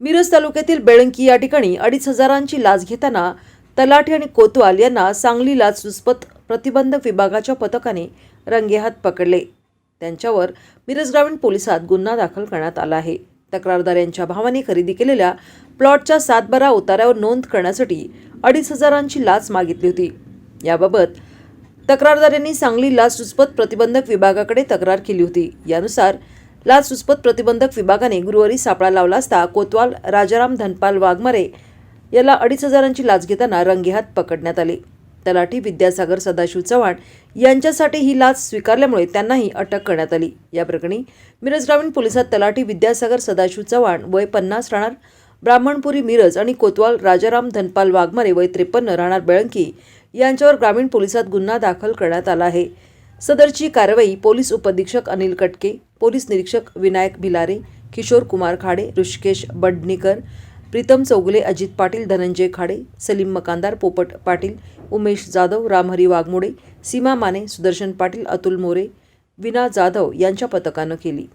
मिरज तालुक्यातील बेळंकी या ठिकाणी अडीच हजारांची लाच घेताना तलाठी आणि कोतवाल यांना सांगली लाचलुचपत प्रतिबंधक विभागाच्या पथकाने रंगेहात पकडले. त्यांच्यावर मिरज ग्रामीण पोलिसात गुन्हा दाखल करण्यात आला आहे. तक्रारदार यांच्या भावाने खरेदी केलेल्या प्लॉटच्या सातबारा उताऱ्यावर नोंद करण्यासाठी अडीच हजारांची लाच मागितली होती. याबाबत तक्रारदार यांनी सांगली लाचलुचपत प्रतिबंधक विभागाकडे तक्रार केली होती. यानुसार लाचलुचपत प्रतिबंधक विभागाने गुरुवारी सापळा लावला असता कोतवाल राजाराम धनपाल वाघमारे याला अडीच हजारांची लाच घेताना रंगेहात पकडण्यात आले. तलाठी विद्यासागर सदाशिव चव्हाण यांच्यासाठी ही लाच स्वीकारल्यामुळे त्यांनाही अटक करण्यात आली. या प्रकरणी मिरज ग्रामीण पोलिसात तलाठी विद्यासागर सदाशिव चव्हाण वय पन्नास राहणार ब्राह्मणपुरी मिरज आणि कोतवाल राजाराम धनपाल वाघमारे वय त्रेपन्न राहणार बेळंकी यांच्यावर ग्रामीण पोलिसात गुन्हा दाखल करण्यात आला आहे. सदरची कारवाई पोलीस उपअधीक्षक अनिल कटके पोलीस निरीक्षक विनायक भिलारे किशोर कुमार खाडे ऋषिकेश बडणीकर प्रीतम चौगुले अजित पाटील धनंजय खाडे सलीम मकानदार पोपट पाटील उमेश जाधव रामहरी वाघमोडे सीमा माने सुदर्शन पाटील अतुल मोरे विना जाधव यांच्या पथकानं केली.